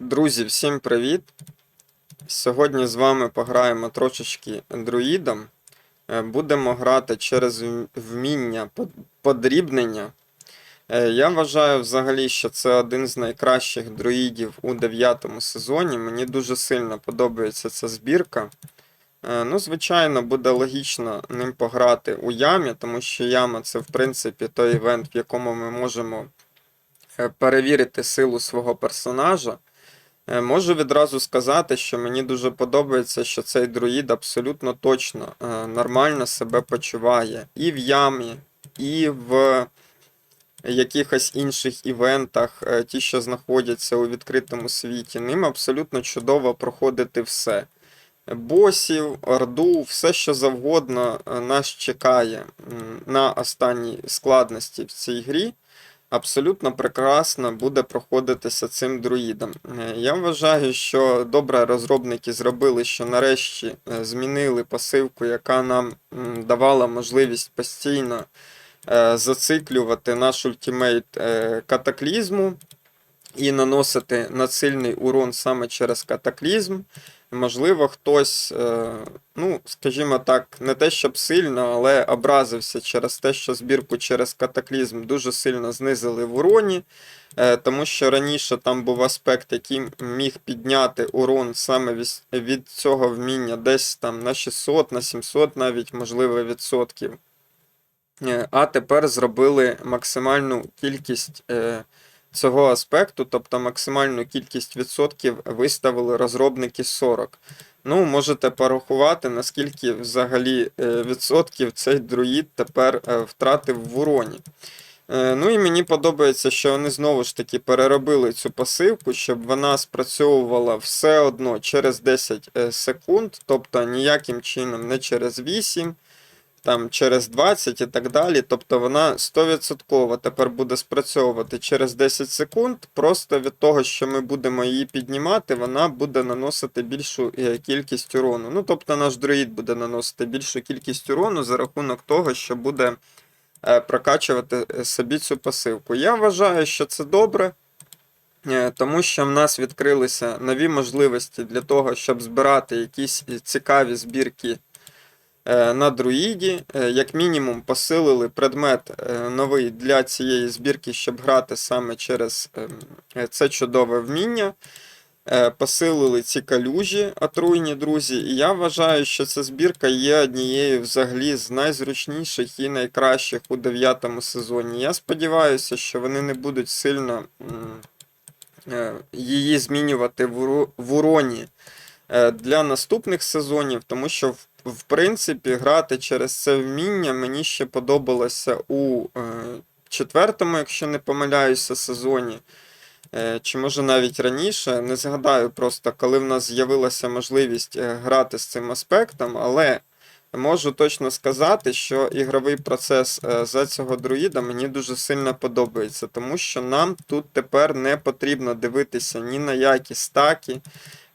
Друзі, всім привіт! Сьогодні з вами пограємо трошечки друїдом. Е, Будемо грати через вміння подрібнення. Е, Я вважаю взагалі, що це один з найкращих друїдів у 9 сезоні. Мені дуже сильно подобається ця збірка. Е, Ну, звичайно, буде логічно ним пограти у ямі, тому що яма це, в принципі, той івент, в якому ми можемо перевірити силу свого персонажа. Е, Можу відразу сказати, що мені дуже подобається, що цей друїд абсолютно точно е, нормально себе почуває і в ямі, і в якихось інших івентах, е, ті, що знаходяться у відкритому світі. Ним абсолютно чудово проходити все. Босів, орду, все що завгодно нас чекає на останній складності в цій грі абсолютно прекрасно буде проходитися цим друїдом. Е, Я вважаю, що добре розробники зробили, що нарешті е, змінили пасивку, яка нам давала можливість постійно е, зациклювати наш ультимейт катаклізму і наносити надсильний урон саме через катаклізм. Можливо, хтось, е, ну, скажімо так, не те щоб сильно, але образився через те, що збірку через катаклізм дуже сильно знизили в уроні, е, тому що раніше там був аспект, який міг підняти урон саме від цього вміння десь там на 600, на 700 навіть, можливо, відсотків. Е, А тепер зробили максимальну кількість цього аспекту, тобто максимальну кількість відсотків виставили розробники 40. Ну, можете порахувати, наскільки взагалі е, відсотків цей друїд тепер е, втратив в уроні. Е, Ну і мені подобається, що вони знову ж таки переробили цю пасивку, щоб вона спрацьовувала все одно через 10 е, секунд, тобто ніяким чином не через 8, там через 20 і так далі. Тобто вона 100% тепер буде спрацьовувати через 10 секунд. Просто від того, що ми будемо її піднімати, вона буде наносити більшу е, кількість урону. Ну, тобто наш друїд буде наносити більшу кількість урону за рахунок того, що буде е, прокачувати е, собі цю пасивку. Я вважаю, що це добре. Тому що в нас відкрилися нові можливості для того, щоб збирати якісь цікаві збірки на друїді. Е, Як мінімум, посилили предмет е, новий для цієї збірки, щоб грати саме через ем, е, це чудове вміння. Е, Посилили ці калюжі отруйні друзі, і я вважаю, що ця збірка є однією взагалі з найзручніших і найкращих у дев'ятому сезоні. Я сподіваюся, що вони не будуть сильно е, її змінювати в уроні е, для наступних сезонів, тому що в, в принципі грати через це вміння мені ще подобалося у е, четвертому, якщо не помиляюся, сезоні. Е, Чи може навіть раніше, не згадаю просто, коли в нас з'явилася можливість е, грати з цим аспектом, але можу точно сказати, що ігровий процес за цього друїда мені дуже сильно подобається, тому що нам тут тепер не потрібно дивитися ні на які стаки,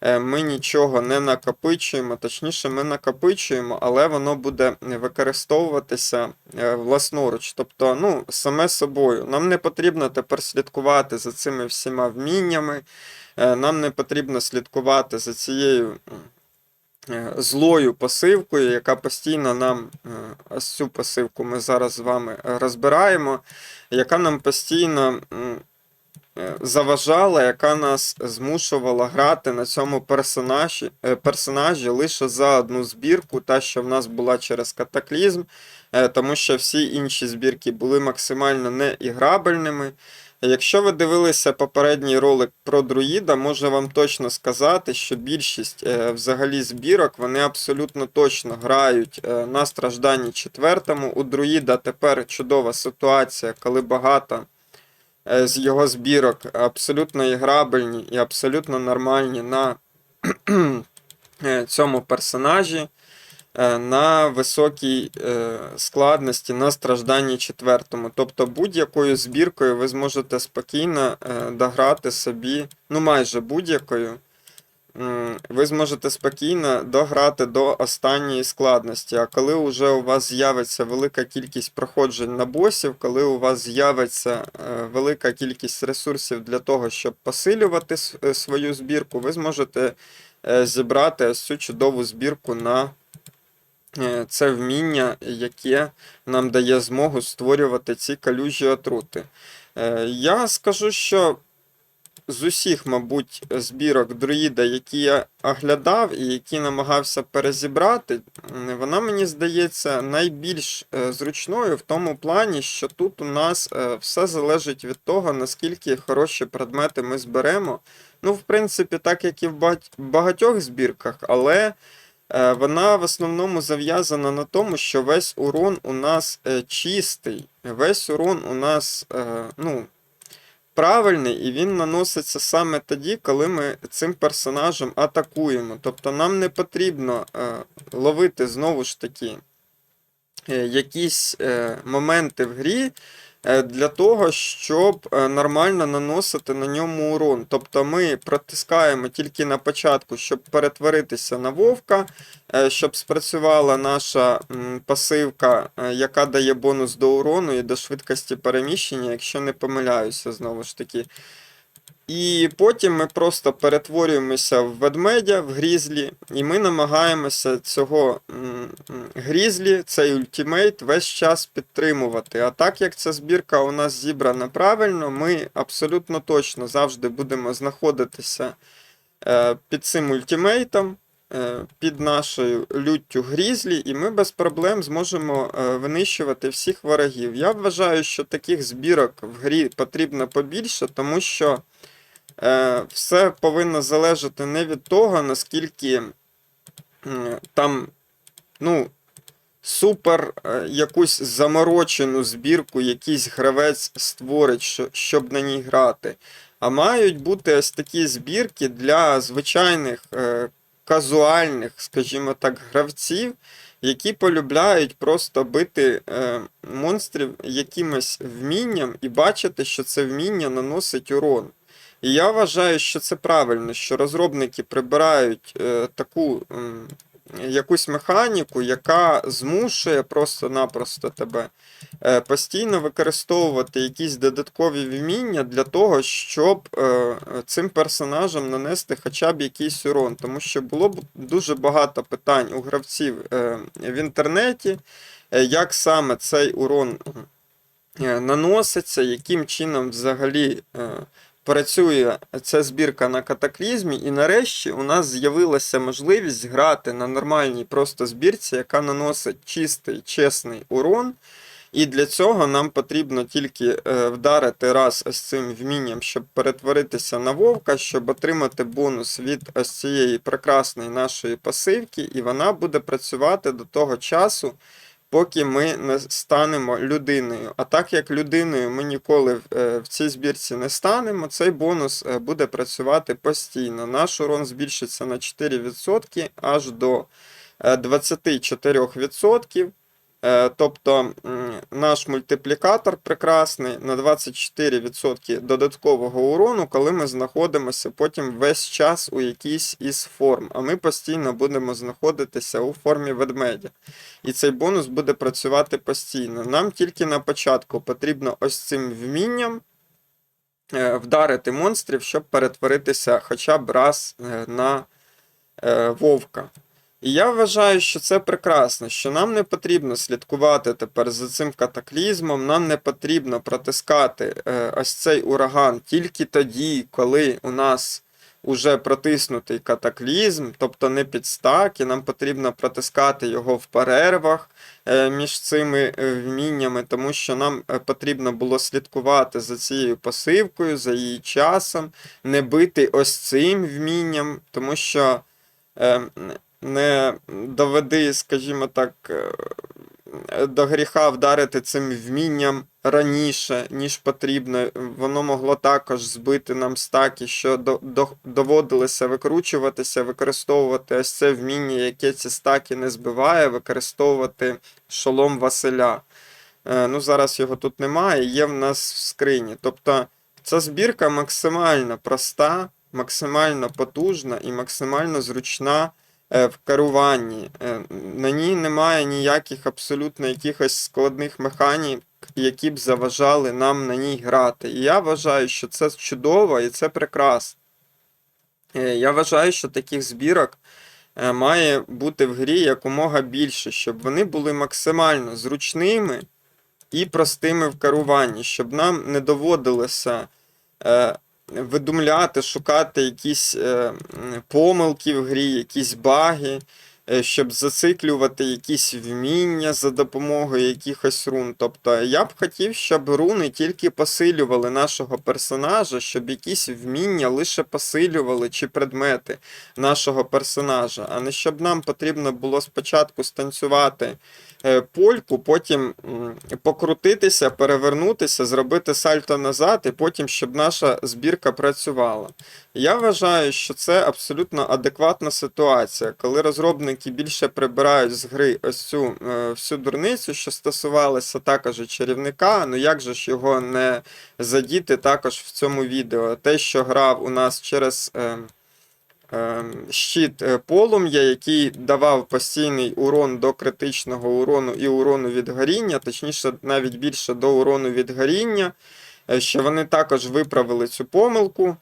ми нічого не накопичуємо, точніше, ми накопичуємо, але воно буде використовуватися е, власноруч. Тобто, ну, саме собою. Нам не потрібно тепер слідкувати за цими всіма вміннями, е, нам не потрібно слідкувати за цією е, злою пасивкою, яка постійно нам, е, ось цю пасивку ми зараз з вами е, розбираємо, яка нам постійно е, заважала, яка нас змушувала грати на цьому персонажі, е, персонажі лише за одну збірку, та, що в нас була через катаклізм, е, тому що всі інші збірки були максимально неіграбельними. Якщо ви дивилися попередній ролик про друїда, можу вам точно сказати, що більшість е, взагалі збірок вони абсолютно точно грають е, на стражданні четвертому. У друїда тепер чудова ситуація, коли багато е, з його збірок абсолютно іграбельні і абсолютно нормальні на е, цьому персонажі. е, На високій е, складності на стражданні четвертому. Тобто будь-якою збіркою ви зможете спокійно е, дограти собі, ну майже будь-якою, ви зможете спокійно дограти до останньої складності. А коли вже у вас з'явиться велика кількість проходжень на босів, коли у вас з'явиться е, велика кількість ресурсів для того, щоб посилювати е, свою збірку, ви зможете е, зібрати ось цю чудову збірку на це вміння, яке нам дає змогу створювати ці калюжі отрути. Я скажу, що з усіх, мабуть, збірок друїда, які я оглядав і які намагався перезібрати, вона мені здається найбільш е, зручною в тому плані, що тут у нас е, все залежить від того, наскільки хороші предмети ми зберемо. Ну, в принципі, так як і в багатьох збірках, але е, вона в основному зав'язана на тому, що весь урон у нас чистий, весь урон у нас, ну правильний, і він наноситься саме тоді, коли ми цим персонажем атакуємо. Тобто нам не потрібно е, ловити знову ж таки е, якісь е, моменти в грі. Е, Для того, щоб е, нормально наносити на ньому урон. Тобто ми протискаємо тільки на початку, щоб перетворитися на вовка, е, щоб спрацювала наша пасивка, яка дає бонус до урону і до швидкості переміщення, якщо не помиляюся, знову ж таки. І потім ми просто перетворюємося в ведмедя, в грізлі, і ми намагаємося цього грізлі, цей ультимейт, весь час підтримувати. А так як ця збірка у нас зібрана правильно, ми абсолютно точно завжди будемо знаходитися е, під цим ультимейтом, е, під нашою люттю грізлі, і ми без проблем зможемо е, винищувати всіх ворогів. Я вважаю, що таких збірок в грі потрібно побільше, тому що все повинно залежати не від того, наскільки там, ну, супер е, якусь заморочену збірку якийсь гравець створить, щоб на ній грати. А мають бути ось такі збірки для звичайних е, казуальних, скажімо так, гравців, які полюбляють просто бити е, монстрів якимось вмінням і бачити, що це вміння наносить урон. І я вважаю, що це правильно, що розробники прибирають е, таку м, якусь механіку, яка змушує просто-напросто тебе е, постійно використовувати якісь додаткові вміння для того, щоб е, цим персонажам нанести хоча б якийсь урон. Тому що було б дуже багато питань у гравців е, в інтернеті, е, як саме цей урон е, наноситься, яким чином взагалі. е, Працює ця збірка на катаклізмі, і нарешті у нас з'явилася можливість грати на нормальній просто збірці, яка наносить чистий, чесний урон. І для цього нам потрібно тільки е, вдарити раз ось цим вмінням, щоб перетворитися на вовка, щоб отримати бонус від ось цієї прекрасної нашої пасивки, і вона буде працювати до того часу, поки ми не станемо людиною. А так як людиною ми ніколи в, е, цій збірці не станемо, цей бонус е, буде працювати постійно. Наш урон збільшиться на 4% аж до е, 24%. Е, Тобто наш мультиплікатор прекрасний на 24% додаткового урону, коли ми знаходимося потім весь час у якійсь із форм. А ми постійно будемо знаходитися у формі ведмедя. І цей бонус буде працювати постійно. Нам тільки на початку потрібно ось цим вмінням е, вдарити монстрів, щоб перетворитися хоча б раз е, на вовка. І я вважаю, що це прекрасно, що нам не потрібно слідкувати тепер за цим катаклізмом, нам не потрібно протискати е, ось цей ураган тільки тоді, коли у нас уже протиснутий катаклізм, тобто не під стак, і нам потрібно протискати його в перервах е, між цими е, вміннями, тому що нам потрібно було слідкувати за цією пасивкою, за її часом, не бити ось цим вмінням, тому що. Не доведи, скажімо так, е, до гріха вдарити цим вмінням раніше, ніж потрібно. Воно могло також збити нам стаки, що до, до, доводилося викручуватися, використовувати ось це вміння, яке ці стаки не збиває, використовувати шолом Василя. Е, Ну, зараз його тут немає, є в нас в скрині. Тобто ця збірка максимально проста. максимально потужна і максимально зручна в керуванні. Е, На ній немає ніяких абсолютно якихось складних механік, які б заважали нам на ній грати. І я вважаю, що це чудово і це прекрасно. Е, Я вважаю, що таких збірок е, має бути в грі якомога більше, щоб вони були максимально зручними і простими в керуванні, щоб нам не доводилося е, видумляти, шукати якісь е, помилки в грі, якісь баги, е, щоб зациклювати якісь вміння за допомогою якихось рун. Тобто я б хотів, щоб руни тільки посилювали нашого персонажа, щоб якісь вміння лише посилювали чи предмети нашого персонажа, а не щоб нам потрібно було спочатку станцювати польку, потім покрутитися, перевернутися, зробити сальто назад, і потім, щоб наша збірка працювала. Я вважаю, що це абсолютно адекватна ситуація, коли розробники більше прибирають з гри ось цю е, всю дурницю, що стосувалася також чарівника. Ну як же ж його не задіти також в цьому відео? Те, що грав у нас через. Е, е, Щит е, полум'я, який давав постійний урон до критичного урону і урону від горіння, точніше, навіть більше до урону від горіння, е, що вони також виправили цю помилку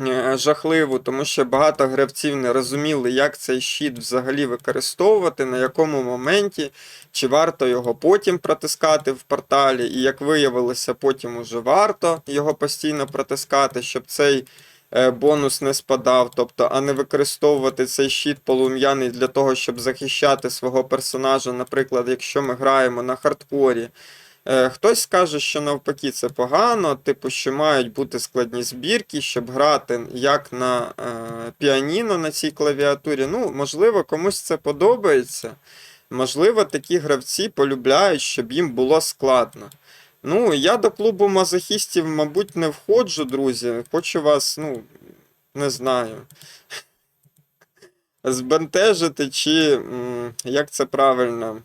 е, жахливу, тому що багато гравців не розуміли, як цей щит взагалі використовувати, на якому моменті, чи варто його потім протискати в порталі, і як виявилося, потім уже варто його постійно протискати, щоб цей бонус не спадав, тобто, а не використовувати цей щит полум'яний для того, щоб захищати свого персонажа, наприклад, якщо ми граємо на хардкорі. Е, Хтось скаже, що навпаки це погано, типу, що мають бути складні збірки, щоб грати як на е, піаніно на цій клавіатурі. Ну, можливо, комусь це подобається. Можливо, такі гравці полюбляють, щоб їм було складно. Ну, я до клубу мазохістів, мабуть, не входжу, друзі. Хочу вас, ну, не знаю. Збентежити, чи як це правильно.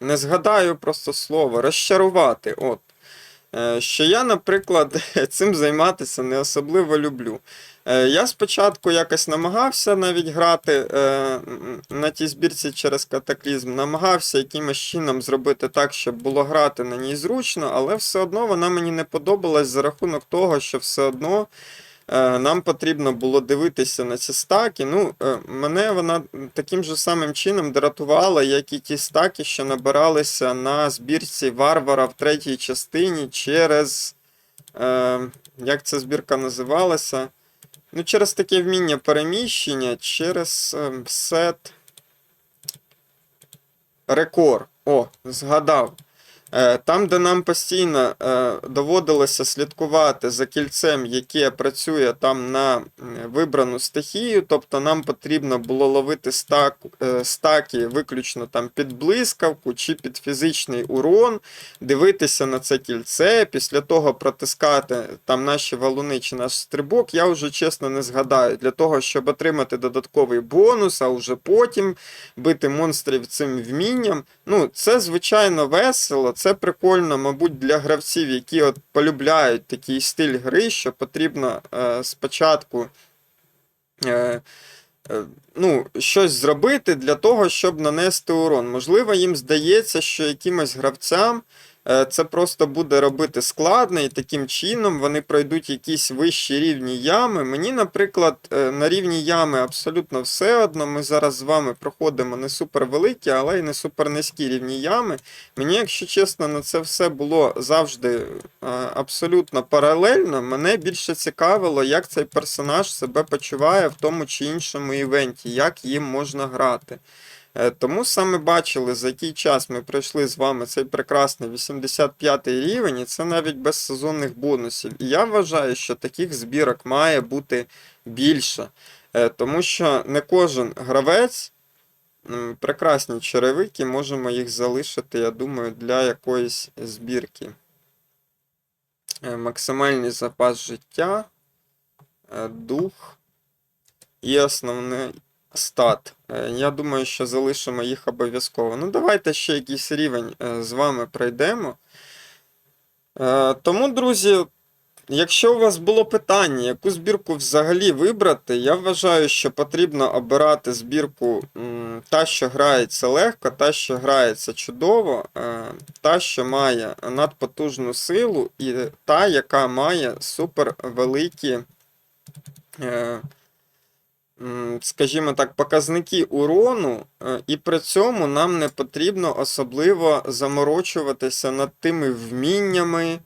Не згадаю просто слово, розчарувати. От. Е, Що я, наприклад, цим займатися не особливо люблю. Е, Я спочатку якось намагався навіть грати е, на тій збірці через катаклізм, намагався якимось чином зробити так, щоб було грати на ній зручно, але все одно вона мені не подобалась за рахунок того, що все одно е, нам потрібно було дивитися на ці стаки. Ну, мене вона таким же самим чином дратувала, як і ті стаки, що набиралися на збірці варвара в третій частині через. Як ця збірка називалася? Ну, через таке вміння переміщення, через е, сет. Рекор. О, згадав. Е, Там, де нам постійно е, доводилося слідкувати за кільцем, яке працює там на вибрану стихію, тобто нам потрібно було ловити стак, е, стаки виключно там під блискавку чи під фізичний урон, дивитися на це кільце, після того протискати там наші валуни чи наш стрибок, я вже чесно не згадаю. Для того, щоб отримати додатковий бонус, а вже потім бити монстрів цим вмінням. Ну, це звичайно весело, це прикольно, мабуть, для гравців, які от полюбляють такий стиль гри, що потрібно е, спочатку. Е, е, Ну, щось зробити для того, щоб нанести урон. Можливо, їм здається, що якимось гравцям це просто буде робити складно, і таким чином вони пройдуть якісь вищі рівні ями. Мені, наприклад, е, на рівні ями абсолютно все одно. Ми зараз з вами проходимо не супер великі, але й не супер низькі рівні ями. Мені, якщо чесно, на це все було завжди е, абсолютно паралельно. Мене більше цікавило, як цей персонаж себе почуває в тому чи іншому івенті, як їм можна грати. Е, Тому саме бачили, за який час ми пройшли з вами цей прекрасний 85 рівень, і це навіть без сезонних бонусів. І я вважаю, що таких збірок має бути більше. Е, Тому що не кожен гравець, прекрасні черевики, можемо їх залишити, я думаю, для якоїсь збірки. Е, Максимальний запас життя, дух і основний стат. Е, Я думаю, що залишимо їх обов'язково. Ну, давайте ще якийсь рівень е, з вами пройдемо. Е, Тому, друзі, Якщо у вас було питання, яку збірку взагалі вибрати, я вважаю, що потрібно обирати збірку та, що грається легко, та, що грається чудово, та, що має надпотужну силу, і та, яка має супер великі, скажімо так, показники урону, е, і при цьому нам не потрібно особливо заморочуватися над тими вміннями.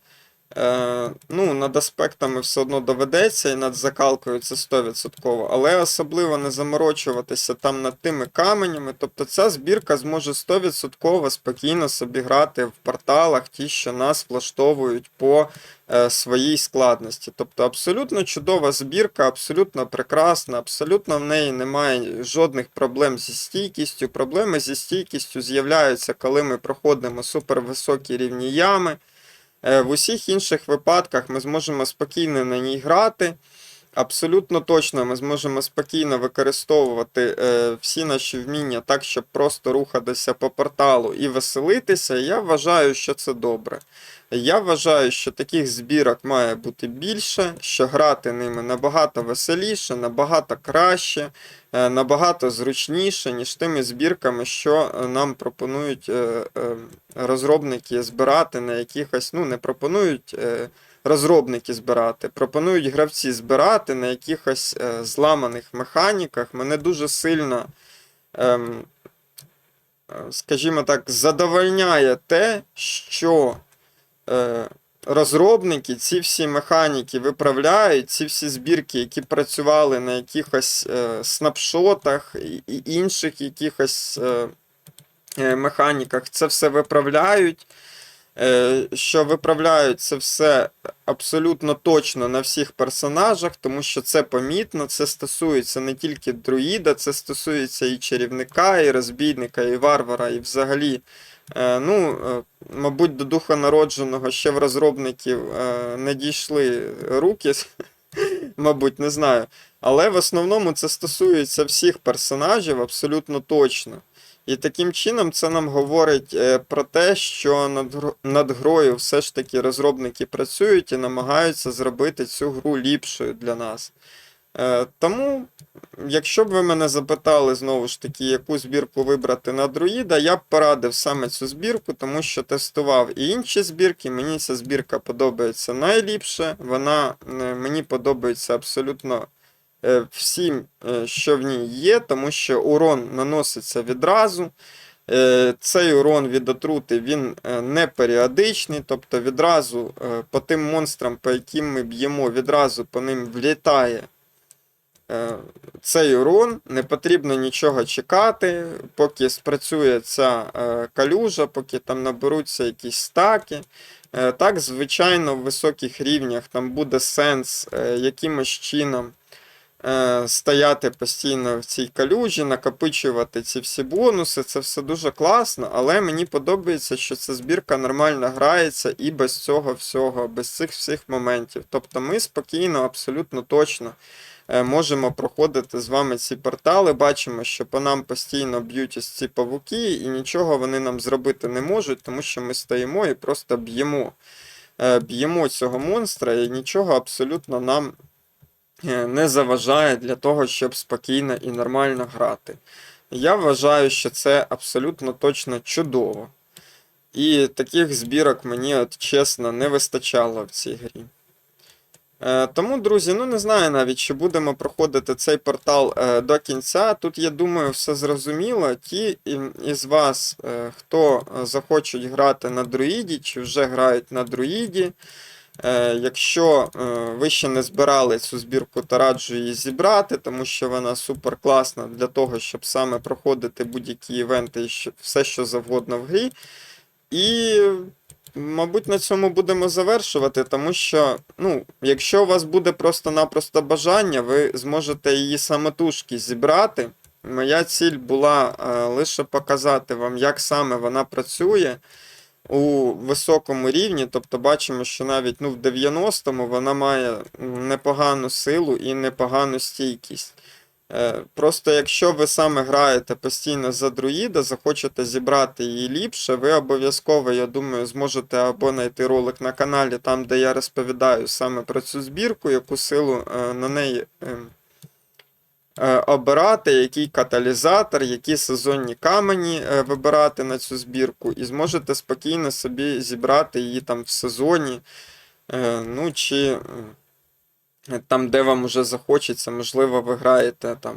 Е, ну, над аспектами все одно доведеться, і над закалкою це 100%, але особливо не заморочуватися там над тими каменями. Тобто ця збірка зможе 100% спокійно собі грати в порталах, ті, що нас влаштовують по е, своїй складності. Тобто абсолютно чудова збірка, абсолютно прекрасна, абсолютно в неї немає жодних проблем зі стійкістю. Проблеми зі стійкістю з'являються, коли ми проходимо супервисокі рівні ями. Е, В усіх інших випадках ми зможемо спокійно на ній грати. Абсолютно точно ми зможемо спокійно використовувати е, всі наші вміння так, щоб просто рухатися по порталу і веселитися. Я вважаю, що це добре. Я вважаю, що таких збірок має бути більше, що грати ними набагато веселіше, набагато краще, е, набагато зручніше, ніж тими збірками, що е, нам пропонують е, е, розробники збирати на якихось, ну не пропонують. е, Розробники збирати, пропонують гравці збирати на якихось е, зламаних механіках. Мене дуже сильно, ем, е, скажімо так, задовольняє те, що е, розробники ці всі механіки виправляють, ці всі збірки, які працювали на якихось е, снапшотах і, інших якихось е, е, механіках, це все виправляють. Е, що виправляють це все абсолютно точно на всіх персонажах, тому що це помітно, це стосується не тільки друїда, це стосується і чарівника, і розбійника, і варвара, і взагалі. е, Ну, е, мабуть, до духа народженого ще в розробників не дійшли руки, мабуть, не знаю. Але в основному це стосується всіх персонажів абсолютно точно. І таким чином це нам говорить е, про те, що над, над грою все ж таки розробники працюють і намагаються зробити цю гру ліпшою для нас. Е, Тому, якщо б ви мене запитали знову ж таки, яку збірку вибрати на друїда, я б порадив саме цю збірку, тому що тестував і інші збірки. Мені ця збірка подобається найліпше. Вона е, мені подобається абсолютно всім, е, що в ній є, тому що урон наноситься відразу. Е, Цей урон від отрути він е, не періодичний, тобто відразу е, по тим монстрам, по яким ми б'ємо, відразу по ним влітає е, цей урон. Не потрібно нічого чекати, поки спрацює ця е, калюжа, поки там наберуться якісь стаки. Е, Так, звичайно, в високих рівнях там буде сенс е, якимось чином е, стояти постійно в цій калюжі, накопичувати ці всі бонуси. Це все дуже класно, але мені подобається, що ця збірка нормально грається і без цього всього, без цих всіх моментів. Тобто ми спокійно, абсолютно точно. е, Можемо проходити з вами ці портали, бачимо, що по нам постійно б'ють ось ці павуки, і нічого вони нам зробити не можуть, тому що ми стоїмо і просто б'ємо. Е, Б'ємо цього монстра, і нічого абсолютно нам е, не заважає для того, щоб спокійно і нормально грати. Я вважаю, що це абсолютно точно чудово. І таких збірок мені, от чесно, не вистачало в цій грі. Е, Тому, друзі, ну не знаю навіть, чи будемо проходити цей портал е, до кінця. Тут, я думаю, все зрозуміло. Ті із вас, е, хто захочуть грати на друїді, чи вже грають на друїді. Е, Якщо е, ви ще не збирали цю збірку, то раджу її зібрати, тому що вона супер класна для того, щоб саме проходити будь-які івенти і все, що завгодно в грі. І, мабуть, на цьому будемо завершувати, тому що, ну, якщо у вас буде просто-напросто бажання, ви зможете її самотужки зібрати. Моя ціль була е, лише показати вам, як саме вона працює у високому рівні. Тобто бачимо, що навіть ну, в 90-му вона має непогану силу і непогану стійкість. Е, Просто якщо ви саме граєте постійно за друїда, захочете зібрати її ліпше, ви обов'язково, я думаю, зможете або знайти ролик на каналі, там, де я розповідаю саме про цю збірку, яку силу е, на неї е, е, обирати, який каталізатор, які сезонні камені е, вибирати на цю збірку, і зможете спокійно собі зібрати її там в сезоні. Е, Ну, чи е, там, де вам уже захочеться, можливо, ви граєте там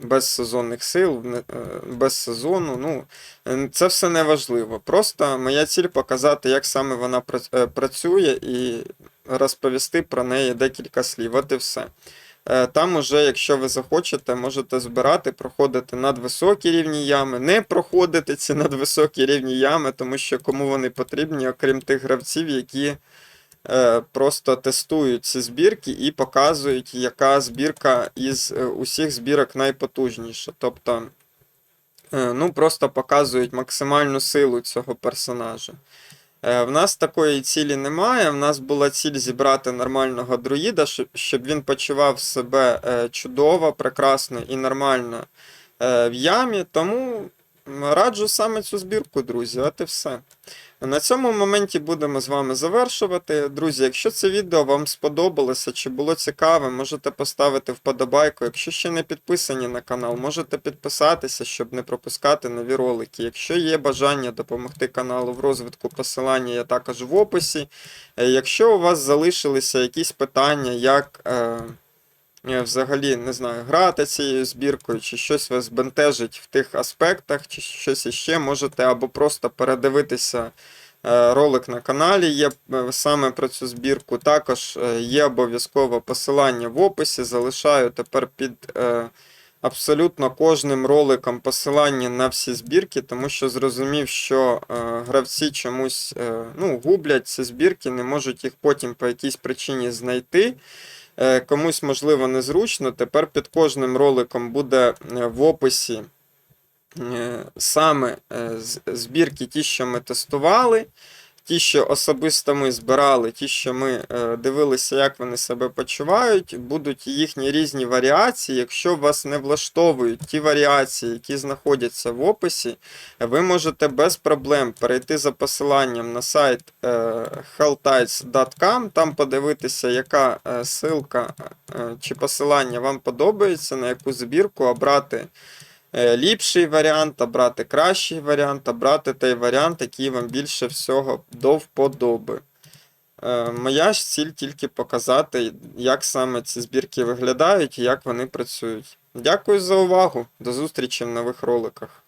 без сезонних сил, е, без сезону. Ну, е, це все не важливо. Просто моя ціль показати, як саме вона е, працює, і розповісти про неї декілька слів. От і все. Е, Там уже, якщо ви захочете, можете збирати, проходити надвисокі рівні ями, не проходити ці надвисокі рівні ями, тому що кому вони потрібні, окрім тих гравців, які е, просто тестують ці збірки і показують, яка збірка із е, усіх збірок найпотужніша. Тобто, ну, просто показують максимальну силу цього персонажа. Е, В нас такої цілі немає. В нас була ціль зібрати нормального друїда, щоб- він почував себе е, чудово, прекрасно і нормально е, в ямі. Тому раджу саме цю збірку, друзі. От і все. На цьому моменті будемо з вами завершувати. Друзі, якщо це відео вам сподобалося чи було цікаве, можете поставити вподобайку. Якщо ще не підписані на канал, можете підписатися, щоб не пропускати нові ролики. Якщо є бажання допомогти каналу в розвитку, посилання є також в описі. Е, Якщо у вас залишилися якісь питання, як. Е, Взагалі, не знаю, грати цією збіркою, чи щось вас бентежить в тих аспектах, чи щось іще, можете або просто передивитися е, ролик на каналі є е, саме про цю збірку. Також є обов'язково посилання в описі. Залишаю тепер під абсолютно кожним роликом посилання на всі збірки, тому що зрозумів, що гравці чомусь ну, гублять ці збірки, не можуть їх потім по якійсь причині знайти. Е, Комусь, можливо, незручно. Тепер під кожним роликом буде е, в описі е, саме збірки, ті, що ми тестували, ті, що особисто ми збирали, ті, що ми е, дивилися, як вони себе почувають, будуть їхні різні варіації. Якщо вас не влаштовують ті варіації, які знаходяться в описі, ви можете без проблем перейти за посиланням на сайт е, helltides.com, там подивитися, яка е, ссылка е, чи посилання вам подобається, на яку збірку обрати е, ліпший варіант, а брати кращий варіант, а брати той варіант, який вам більше всього до вподоби. Е, Моя ж ціль тільки показати, як саме ці збірки виглядають і як вони працюють. Дякую за увагу. До зустрічі в нових роликах.